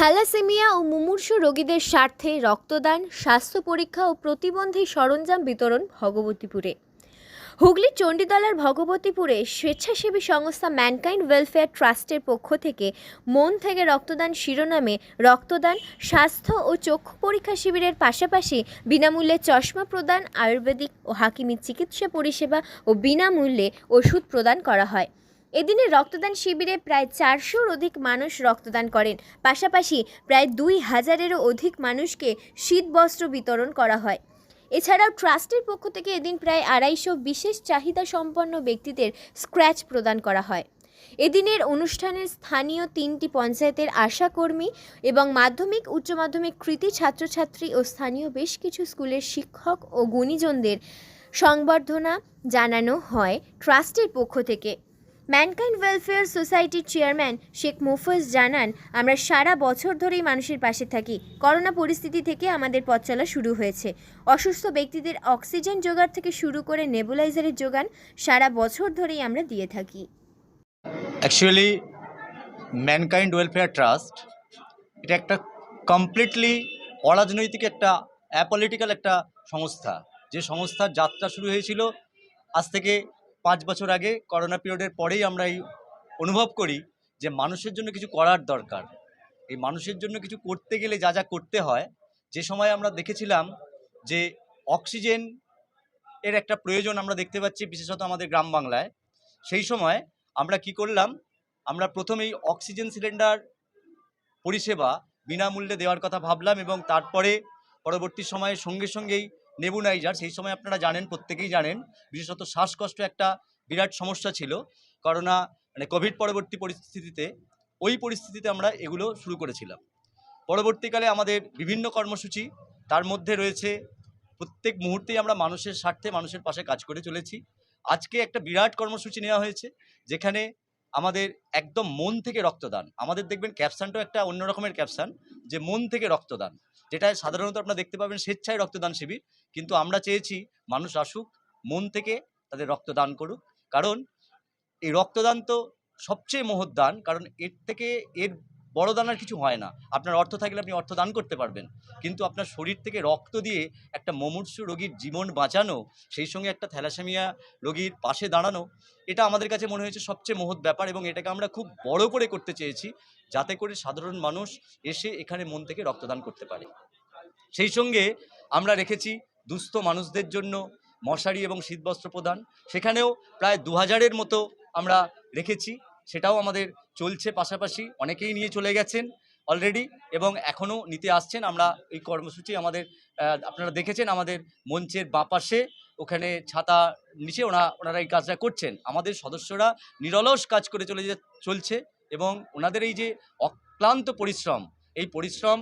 Thalassaemia ও মুমূর্ষু রোগীদের স্বার্থে রক্তদান, স্বাস্থ্য পরীক্ষা ও প্রতিবন্ধী সরঞ্জাম বিতরণ ভগবতীপুরে। হুগলির চণ্ডীতলার ভগবতীপুরে স্বেচ্ছাসেবী সংস্থা ম্যানকাইন্ড ওয়েলফেয়ার ট্রাস্টের পক্ষ থেকে মন থেকে রক্তদান শিরোনামে রক্তদান, স্বাস্থ্য ও চক্ষু পরীক্ষা শিবিরের পাশাপাশি বিনামূল্যে চশমা প্রদান, আয়ুর্বেদিক ও হাকিমি চিকিৎসা পরিষেবা ও বিনামূল্যে ওষুধ প্রদান করা হয়। এদিনে রক্তদান শিবিরে প্রায় চারশোর অধিক মানুষ রক্তদান করেন। পাশাপাশি প্রায় দুই হাজারেরও অধিক মানুষকে শীতবস্ত্র বিতরণ করা হয়। এছাড়াও ট্রাস্টের পক্ষ থেকে এদিন প্রায় আড়াইশো বিশেষ চাহিদা সম্পন্ন ব্যক্তিদের স্ক্র্যাচ প্রদান করা হয়। এদিনের অনুষ্ঠানে স্থানীয় তিনটি পঞ্চায়েতের আশাকর্মী এবং মাধ্যমিক, উচ্চ মাধ্যমিক কৃতি ছাত্রছাত্রী ও স্থানীয় বেশ কিছু স্কুলের শিক্ষক ও গুণীজনদের সংবর্ধনা জানানো হয় ট্রাস্টের পক্ষ থেকে। ম্যানকাইন্ড ওয়েলফেয়ার সোসাইটির চেয়ারম্যান শেখ মুফজ জানান, আমরা সারা বছর ধরেই মানুষের পাশে থাকি। করোনা পরিস্থিতি থেকে আমাদের পথ চলা শুরু হয়েছে। অসুস্থ ব্যক্তিদের অক্সিজেন জোগাড় থেকে শুরু করে নেবুলাইজারের যোগান সারা বছর ধরেই আমরা দিয়ে থাকি। অ্যাকচুয়ালি ম্যানকাইন্ড ওয়েলফেয়ার ট্রাস্ট এটা একটা কমপ্লিটলি অরাজনৈতিক একটা অ্যাপলিটিক্যাল একটা সংস্থা। যে সংস্থার যাত্রা শুরু হয়েছিল, আজ থেকে পাঁচ বছর আগে করোনা পিরিয়ডের পরেই আমরা এই অনুভব করি যে মানুষের জন্য কিছু করার দরকার। এই মানুষের জন্য কিছু করতে গেলে যা যা করতে হয়, যে সময় আমরা দেখেছিলাম যে অক্সিজেন এর একটা প্রয়োজন আমরা দেখতে পাচ্ছি বিশেষত আমাদের গ্রাম বাংলায়, সেই সময় আমরা কি করলাম, আমরা প্রথমেই অক্সিজেন সিলিন্ডার পরিষেবা বিনামূল্যে দেওয়ার কথা ভাবলাম এবং তারপরে পরবর্তী সময়ে সঙ্গে সঙ্গেই নেবুনাইজার, সেই সময় আপনারা জানেন, প্রত্যেকেই জানেন, বিশেষত শ্বাসকষ্ট একটা বিরাট সমস্যা ছিল। করোনা মানে কোভিড পরবর্তী পরিস্থিতিতে, ওই পরিস্থিতিতে আমরা এগুলো শুরু করেছিলাম। পরবর্তীকালে আমাদের বিভিন্ন কর্মসূচি, তার মধ্যে রয়েছে, প্রত্যেক মুহূর্তেই আমরা মানুষের স্বার্থে, মানুষের পাশে কাজ করে চলেছি। আজকে একটা বিরাট কর্মসূচি নেওয়া হয়েছে, যেখানে আমাদের একদম মন থেকে রক্তদান। আমাদের দেখবেন ক্যাপসানটাও একটা অন্য রকমের ক্যাপশন যে মন থেকে রক্তদান। যেটা সাধারণত আপনারা দেখতে পাবেন স্বেচ্ছায় রক্তদান শিবির, কিন্তু আমরা চেয়েছি মানুষ আসুক, মন থেকে তাদের রক্তদান করুক। কারণ এই রক্তদান তো সবচেয়ে মহৎ দান, কারণ এর থেকে এর বড় দান আর কিছু হয় না। আপনার অর্থ থাকলে আপনি অর্থ দান করতে পারবেন। কিন্তু আপনার শরীর থেকে রক্ত দিয়ে একটা মুমূর্ষু রোগীর জীবন বাঁচানো, সেই সঙ্গে একটা থ্যালাসেমিয়া রোগীর পাশে দাঁড়ানো, এটা আমাদের কাছে মনে হয়েছে সবচেয়ে মহৎ ব্যাপার এবং এটাকে আমরা খুব বড় করে করতে চেয়েছি, যাতে করে সাধারণ মানুষ এসে এখানে মন থেকে রক্তদান করতে পারে। সেই সঙ্গে আমরা রেখেছি দুস্থ মানুষদের জন্য মশারি এবং শীতবস্ত্র প্রদান। সেখানেও প্রায় দু হাজারের মতো আমরা রেখেছি। সেটাও আমাদের চলছে পাশাপাশি। অনেকেই নিয়ে চলে গেছেন অলরেডি এবং এখনও নিতে আসছেন। আমরা এই কর্মসূচি আমাদের আপনারা দেখেছেন আমাদের মঞ্চের বাঁ পাশে ওখানে ছাতা নিচে ওনা, ওনারা এই কাজটা করছেন। আমাদের সদস্যরা নিরলস কাজ করে চলে চলছে এবং ওনাদের এই যে অক্লান্ত পরিশ্রম, এই পরিশ্রম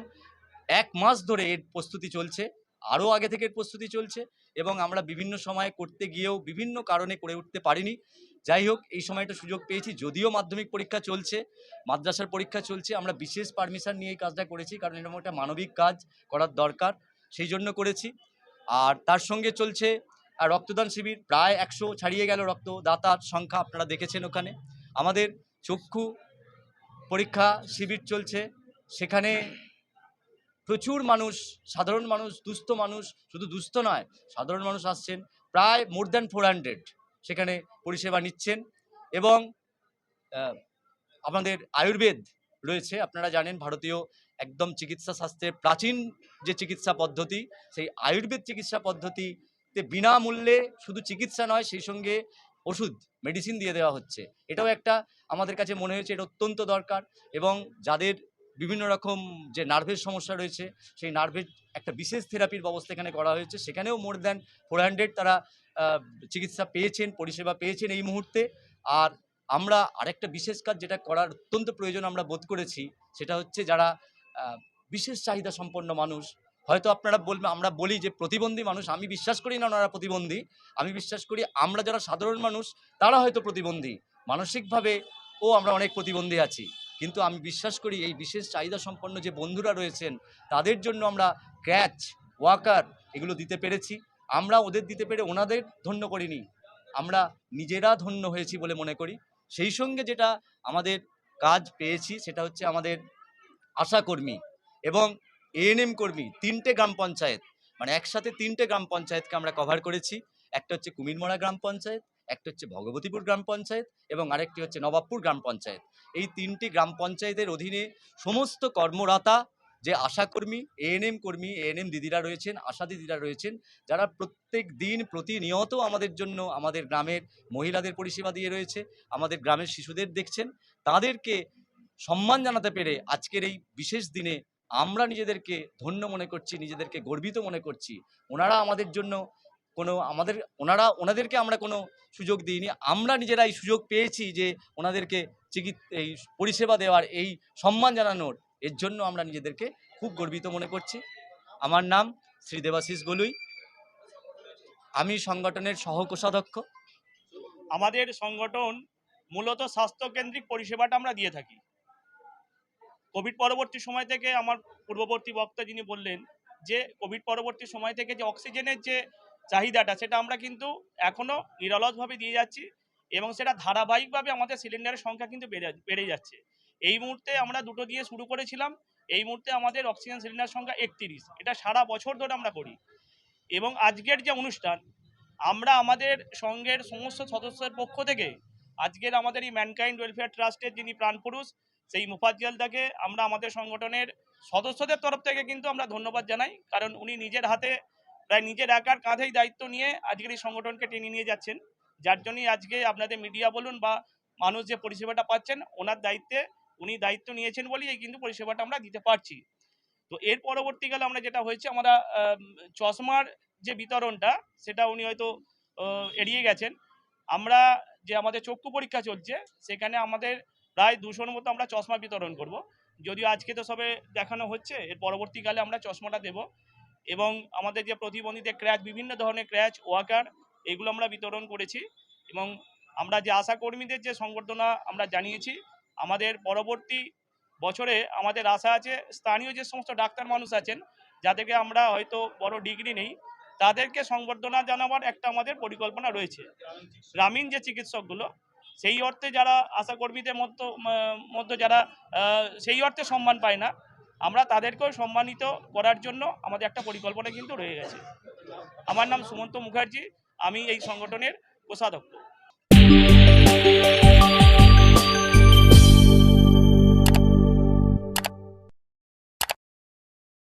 এক মাস ধরে এর প্রস্তুতি চলছে, আরও আগে থেকে প্রস্তুতি চলছে এবং আমরা বিভিন্ন সময় করতে গিয়েও বিভিন্ন কারণে করে উঠতে পারিনি। যাই হোক, এই সময়টা সুযোগ পেয়েছি। যদিও মাধ্যমিক পরীক্ষা চলছে, মাদ্রাসার পরীক্ষা চলছে, আমরা বিশেষ পারমিশন নিয়ে এই কাজটা করেছি, কারণ এরকম একটা মানবিক কাজ করার দরকার, সেই জন্য করেছি। আর তার সঙ্গে চলছে রক্তদান শিবির, প্রায় একশো ছাড়িয়ে গেল রক্তদাতার সংখ্যা, আপনারা দেখেছেন ওখানে। আমাদের চক্ষু পরীক্ষা শিবির চলছে, সেখানে প্রচুর মানুষ, সাধারণ মানুষ, দুস্থ মানুষ, শুধু দুস্থ নয়, সাধারণ মানুষ আসছেন, প্রায় মোর দ্যান ফোর হান্ড্রেড সেখানে পরিষেবা নিচ্ছেন এবং আমাদের আয়ুর্বেদ রয়েছে, আপনারা জানেন ভারতীয় একদম চিকিৎসা শাস্ত্রের প্রাচীন যে চিকিৎসা পদ্ধতি, সেই আয়ুর্বেদ চিকিৎসা পদ্ধতিতে বিনামূল্যে শুধু চিকিৎসা নয়, সেই সঙ্গে ওষুধ মেডিসিন দিয়ে দেওয়া হচ্ছে। এটাও একটা আমাদের কাছে মনে হয়েছে এটা অত্যন্ত দরকার এবং যাদের বিভিন্ন রকম যে নার্ভের সমস্যা রয়েছে, সেই নার্ভের একটা বিশেষ থেরাপির ব্যবস্থা এখানে করা হয়েছে। সেখানেও মোর দ্যান ফোর হান্ড্রেড তারা চিকিৎসা পেয়েছেন, পরিষেবা পেয়েছেন এই মুহূর্তে। আর আমরা আরেকটা বিশেষ কাজ যেটা করার অত্যন্ত প্রয়োজন আমরা বোধ করেছি, সেটা হচ্ছে যারা বিশেষ চাহিদা সম্পন্ন মানুষ, হয়তো আপনারা বলবেন আমরা বলি যে প্রতিবন্ধী মানুষ, আমি বিশ্বাস করি না ওনারা প্রতিবন্ধী। আমি বিশ্বাস করি আমরা যারা সাধারণ মানুষ, তারা হয়তো প্রতিবন্ধী। মানসিকভাবে, ও আমরা অনেক প্রতিবন্ধী আছি। কিন্তু আমি বিশ্বাস করি এই বিশেষ চাহিদা সম্পন্ন যে বন্ধুরা রয়েছেন, তাদের জন্য আমরা ক্র্যাচ, ওয়াকার, এগুলো দিতে পেরেছি। আমরা ওদের দিতে পেরে ওনাদের ধন্য করিনি। আমরা নিজেরা ধন্য হয়েছি বলে মনে করি। সেই সঙ্গে যেটা আমাদের কাজ পেয়েছি সেটা হচ্ছে আমাদের আশাকর্মী এবং এএনএম কর্মী, তিনটে গ্রাম পঞ্চায়েত। মানে একসাথে তিনটে গ্রাম পঞ্চায়েতকে আমরা কভার করেছি। একটা হচ্ছে কুমিরমড়া গ্রাম পঞ্চায়েত, একটা হচ্ছে ভগবতীপুর গ্রাম পঞ্চায়েত এবং আরেকটি হচ্ছে নবাবপুর গ্রাম পঞ্চায়েত। এই তিনটি গ্রাম পঞ্চায়েতের অধীনে সমস্ত কর্মরতা যে আশাকর্মী এএনএম কর্মী এএনএম দিদিরা রয়েছেন, আশা দিদিরা রয়েছেন, যারা প্রত্যেক দিন প্রতিনিয়ত আমাদের জন্য আমাদের গ্রামের মহিলাদের পরিষেবা দিয়ে রয়েছে, আমাদের গ্রামের শিশুদের দেখছেন, তাদেরকে সম্মান জানাতে পেরে আজকের এই বিশেষ দিনে আমরা নিজেদেরকে ধন্য মনে করছি, নিজেদেরকে গর্বিত মনে করছি। ওনারা আমাদের জন্য কোনো আমাদের, ওনারা, ওনাদেরকে আমরা কোনো সুযোগ দিইনি। আমরা নিজেরা এই সুযোগ পেয়েছি যে ওনাদেরকে চিকিৎ, এই পরিষেবা দেওয়ার, এই সম্মান জানানোর। এর জন্য আমরা নিজেদেরকে খুব গর্বিত মনে করছি। আমার নাম শ্রী দেবাশিস গলুই। আমি সংগঠনের সহকোষাধ্যক্ষ। আমাদের সংগঠন মূলত স্বাস্থ্যকেন্দ্রিক পরিষেবাটা আমরা দিয়ে থাকি। কোভিড পরবর্তী সময় থেকে আমার পূর্ববর্তী বক্তা যিনি বললেন যে, কোভিড পরবর্তী সময় থেকে যে অক্সিজেনের যে চাহিদাটা, সেটা আমরা কিন্তু এখনও নিরলসভাবে দিয়ে যাচ্ছি এবং সেটা ধারাবাহিকভাবে আমাদের সিলিন্ডারের সংখ্যা কিন্তু বেড়ে বেড়ে যাচ্ছে। এই মুহূর্তে আমরা দুটো দিয়ে শুরু করেছিলাম। এই মুহূর্তে আমাদের অক্সিজেন সিলিন্ডার সংখ্যা একত্রিশ। এটা সারা বছর ধরে আমরা করি। এবং আজকের যে অনুষ্ঠান, আমরা আমাদের সঙ্গের সমস্ত সদস্যের পক্ষ থেকে আজকের আমাদের এই ম্যানকাইন্ড ওয়েলফেয়ার ট্রাস্টের যিনি প্রাণপুরুষ, সেই মুফাজ্জলদাকে আমরা আমাদের সংগঠনের সদস্যদের তরফ থেকে কিন্তু আমরা ধন্যবাদ জানাই। কারণ উনি নিজের হাতে, প্রায় নিজের একার কাঁধেই দায়িত্ব নিয়ে আজকের এই সংগঠনকে টেনে নিয়ে যাচ্ছেন। যার জন্যই আজকে আপনাদের মিডিয়া বলুন বা মানুষ যে পরিষেবাটা পাচ্ছেন, ওনার দায়িত্বে উনি দায়িত্ব নিয়েছেন বলেই কিন্তু পরিষেবাটা আমরা দিতে পারছি। তো এর পরবর্তীকালে আমরা যেটা হয়েছে, আমরা চশমার যে বিতরণটা, সেটা উনি হয়তো এড়িয়ে গেছেন। আমরা যে আমাদের চক্ষু পরীক্ষা চলছে, সেখানে আমাদের প্রায় দুশোর মতো আমরা চশমা বিতরণ করব। যদিও আজকে তো সবে দেখানো হচ্ছে, এর পরবর্তীকালে আমরা চশমাটা দেব। এবং আমাদের যে প্রতিবন্ধীদের ক্র্যাচ, বিভিন্ন ধরনের ক্র্যাচ, ওয়াকার, এগুলো আমরা বিতরণ করেছি। এবং আমরা যে আশা কর্মীদের যে সংবর্ধনা আমরা জানিয়েছি আমাদের পরবর্তী বছরে আমাদের আশা আছে, স্থানীয় যে সমস্ত ডাক্তার মানুষ আছেন, যাদেরকে আমরা হয়তো বড় ডিগ্রি নেই, তাদেরকে সংবর্ধনা জানাবার একটা আমাদের পরিকল্পনা রয়েছে। গ্রামীণ যে চিকিৎসকগুলো, সেই অর্থে যারা আশাকর্মীদের মধ্য, মধ্যে যারা সেই অর্থে সম্মান পায় না, আমরা তাদেরকেও সম্মানিত করার জন্য আমাদের একটা পরিকল্পনা কিন্তু রয়ে গেছে। আমার নাম সুমন্ত মুখার্জি, আমি এই সংগঠনের কোষাধ্যক্ষ।